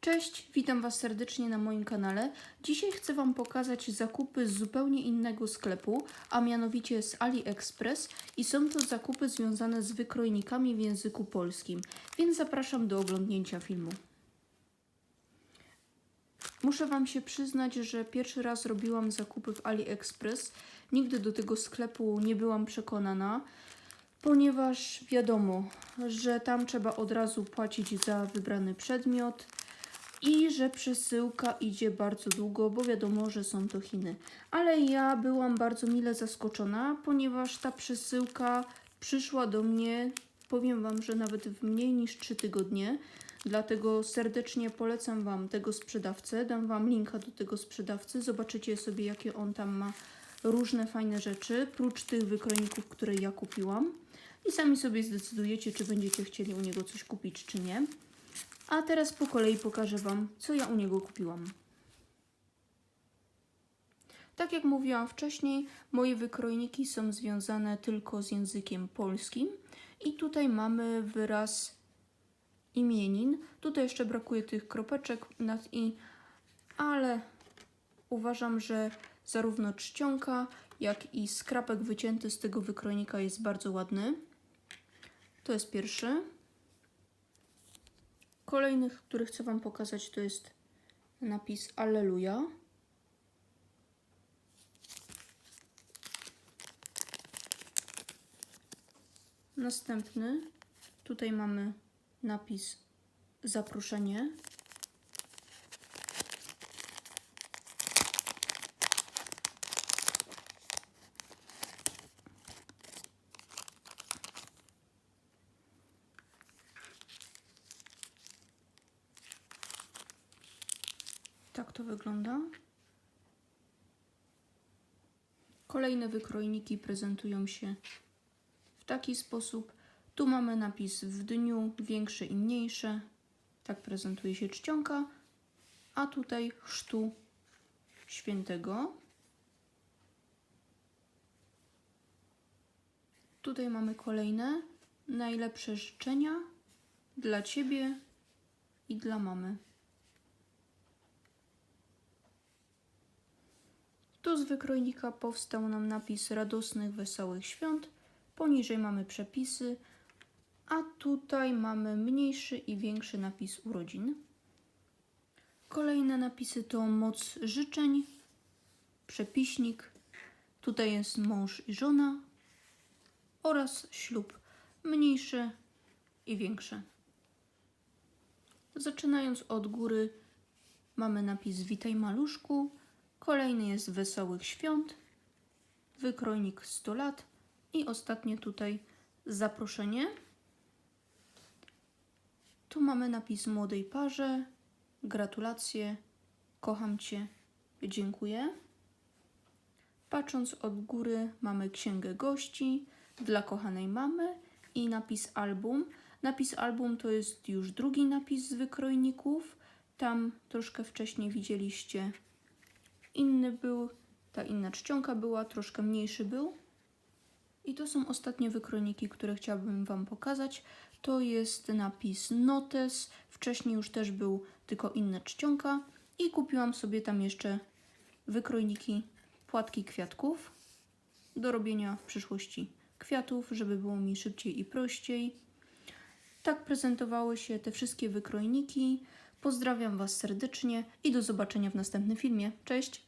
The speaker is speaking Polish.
Cześć, witam Was serdecznie na moim kanale. Dzisiaj chcę Wam pokazać zakupy z zupełnie innego sklepu, a mianowicie z AliExpress i są to zakupy związane z wykrojnikami w języku polskim, więc zapraszam do oglądnięcia filmu. Muszę Wam się przyznać, że pierwszy raz robiłam zakupy w AliExpress. Nigdy do tego sklepu nie byłam przekonana, ponieważ wiadomo, że tam trzeba od razu płacić za wybrany przedmiot i że przesyłka idzie bardzo długo, bo wiadomo, że są to Chiny. Ale ja byłam bardzo mile zaskoczona, ponieważ ta przesyłka przyszła do mnie, powiem Wam, że nawet w mniej niż 3 tygodnie. Dlatego serdecznie polecam Wam tego sprzedawcę. Dam Wam linka do tego sprzedawcy. Zobaczycie sobie, jakie on tam ma różne fajne rzeczy, prócz tych wykrojników, które ja kupiłam. I sami sobie zdecydujecie, czy będziecie chcieli u niego coś kupić, czy nie. A teraz po kolei pokażę Wam, co ja u niego kupiłam. Tak jak mówiłam wcześniej, moje wykrojniki są związane tylko z językiem polskim. I tutaj mamy wyraz imienin. Tutaj jeszcze brakuje tych kropeczek nad i, ale uważam, że zarówno czcionka, jak i skrapek wycięty z tego wykrojnika jest bardzo ładny. To jest pierwszy. Kolejny, który chcę Wam pokazać, to jest napis Alleluja. Następny, tutaj mamy napis zaproszenie. Tak to wygląda. Kolejne wykrojniki prezentują się w taki sposób. Tu mamy napis w dniu, większe i mniejsze. Tak prezentuje się czcionka. A tutaj chrztu świętego. Tutaj mamy kolejne najlepsze życzenia dla Ciebie i dla mamy. Z wykrojnika powstał nam napis radosnych, wesołych świąt. Poniżej mamy przepisy, a tutaj mamy mniejszy i większy napis urodzin. Kolejne napisy to moc życzeń, przepiśnik. Tutaj jest mąż i żona oraz ślub mniejszy i większy. Zaczynając od góry mamy napis Witaj maluszku. Kolejny jest Wesołych Świąt, wykrojnik 100 lat i ostatnie tutaj zaproszenie. Tu mamy napis młodej parze, gratulacje, kocham Cię, dziękuję. Patrząc od góry mamy księgę gości dla kochanej mamy i napis album. Napis album to jest już drugi napis z wykrojników. Tam troszkę wcześniej widzieliście inny był, ta inna czcionka była, troszkę mniejszy był. I to są ostatnie wykrojniki, które chciałabym Wam pokazać. To jest napis Notes, wcześniej już też był tylko inna czcionka i kupiłam sobie tam jeszcze wykrojniki płatki kwiatków do robienia w przyszłości kwiatów, żeby było mi szybciej i prościej. Tak prezentowały się te wszystkie wykrojniki. Pozdrawiam Was serdecznie i do zobaczenia w następnym filmie. Cześć!